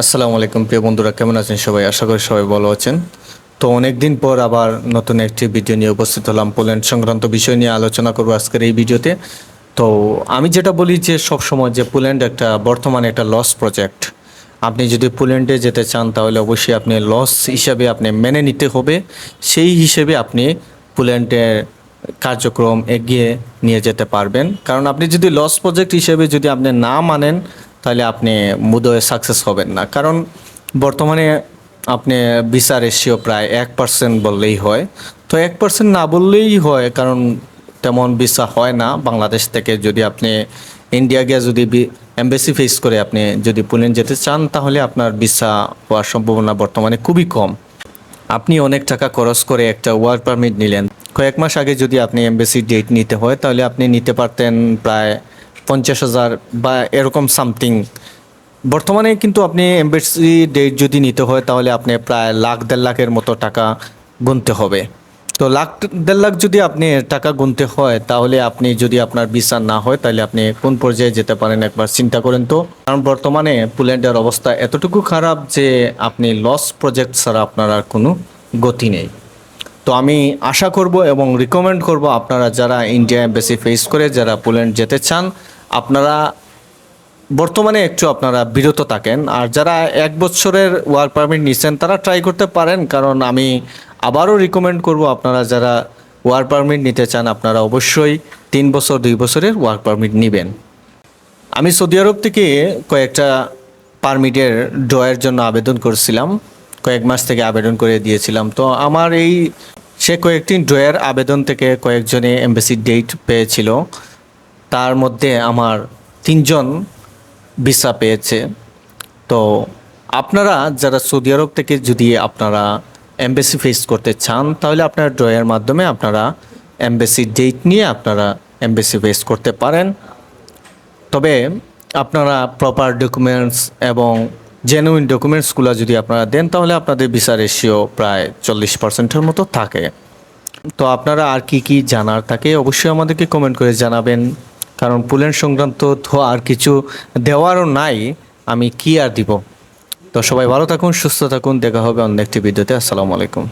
আসসালামু আলাইকুম, প্রিয় বন্ধুরা, কেমন আছেন সবাই? আশা করি সবাই ভালো আছেন। তো অনেক দিন পর আবার নতুন একটি ভিডিও নিয়ে উপস্থিত হলাম পোল্যান্ড সংক্রান্ত বিষয় নিয়ে আলোচনা করব আজকের এই ভিডিওতে। তো আমি যেটা বলি যে সব সময় যে পোল্যান্ড একটা বর্তমানে একটা লস প্রজেক্ট। আপনি যদি পোল্যান্ডে যেতে চান, তাহলে অবশ্যই আপনি লস হিসাবে আপনি মেনে নিতে হবে। সেই হিসেবে আপনি পোল্যান্ডের কার্যক্রম এগিয়ে নিয়ে যেতে পারবেন। কারণ আপনি যদি লস প্রজেক্ট হিসেবে যদি আপনি না মানেন তাহলে আপনি মুদয়ে সাকসেস হবেন না। কারণ বর্তমানে আপনি ভিসা রেশিও প্রায় এক পার্সেন্ট বললেই হয়। তো এক পার্সেন্ট না বললেই হয়, কারণ তেমন ভিসা হয় না বাংলাদেশ থেকে। যদি আপনি ইন্ডিয়া গিয়ে যদি এমবেসি ফেস করে আপনি যদি পোল্যান্ড যেতে চান, তাহলে আপনার ভিসা হওয়ার সম্ভাবনা বর্তমানে খুবই কম। আপনি অনেক টাকা খরচ করে একটা ওয়ার্ক পারমিট নিলেন। কয়েক মাস আগে যদি আপনি এমবেসি ডেট নিতে হয়, তাহলে আপনি নিতে পারতেন প্রায় পঞ্চাশ হাজার বা এরকম সামথিং বর্তমানে কিন্তু আপনি এমবেসি ডেট যদি নিতে হয়, তাহলে আপনি প্রায় লাখ দেড় লাখের মতো টাকা গুনতে হবে। তো লাখ দেড় লাখ যদি আপনি টাকা গুনতে হয়, তাহলে আপনি যদি আপনার ভিসা না হয়, তাহলে আপনি কোন পর্যায়ে যেতে পারেন একবার চিন্তা করেন তো। কারণ বর্তমানে পোল্যান্ডের অবস্থা এতটুকু খারাপ যে আপনি লস প্রজেক্ট ছাড়া আপনার আর কোনো গতি নেই। তো আমি আশা করব এবং রিকমেন্ড করব আপনারা যারা ইন্ডিয়া বেশি ফেস করে, যারা পোল্যান্ড যেতে চান, আপনারা বর্তমানে একটু আপনারা বিরত থাকেন। আর যারা এক বছরের ওয়ার্ক পারমিট নিচ্ছেন তারা ট্রাই করতে পারেন, কারণ আমি আবারও রিকমেন্ড করব আপনারা যারা ওয়ার্ক পারমিট নিতে চান, আপনারা অবশ্যই তিন বছর, দুই বছরের ওয়ার্ক পারমিট নেবেন। আমি সৌদি আরব থেকে কয়েকটা পারমিটের ড্রয়ের জন্য আবেদন করেছিলাম। কয়েক মাস থেকে আবেদন করে দিয়েছিলাম। তো আমার এই সে কয়েকটি ড্রয়ের আবেদন থেকে কয়েকজনে এমবেসি ডেট পেয়েছিল। তার মধ্যে আমার তিনজন ভিসা পেয়েছে। তো আপনারা যারা সৌদি আরব থেকে যদি আপনারা এমবেসি ফেস করতে চান, তাহলে আপনার ড্রয়ের মাধ্যমে আপনারা এমবেসি ডেট নিয়ে আপনারা এমবেসি ফেস করতে পারেন। তবে আপনারা প্রপার ডকুমেন্টস এবং জেনুইন ডকুমেন্টসগুলো যদি আপনারা দেন, তাহলে আপনাদের ভিসা রেশিও প্রায় চল্লিশ পার্সেন্টের মতো থাকে। তো আপনারা আর কি কি জানার থাকে, অবশ্যই আমাদেরকে কমেন্ট করে জানাবেন। কারণ পুলেন সংক্রান্ত তো আর কিছু দেওয়ারও নাই, আমি কি আর দিব? তো সবাই ভালো থাকুন, সুস্থ থাকুন, দেখা হবে অন্য একটি ভিডিওতে। আসসালামু আলাইকুম।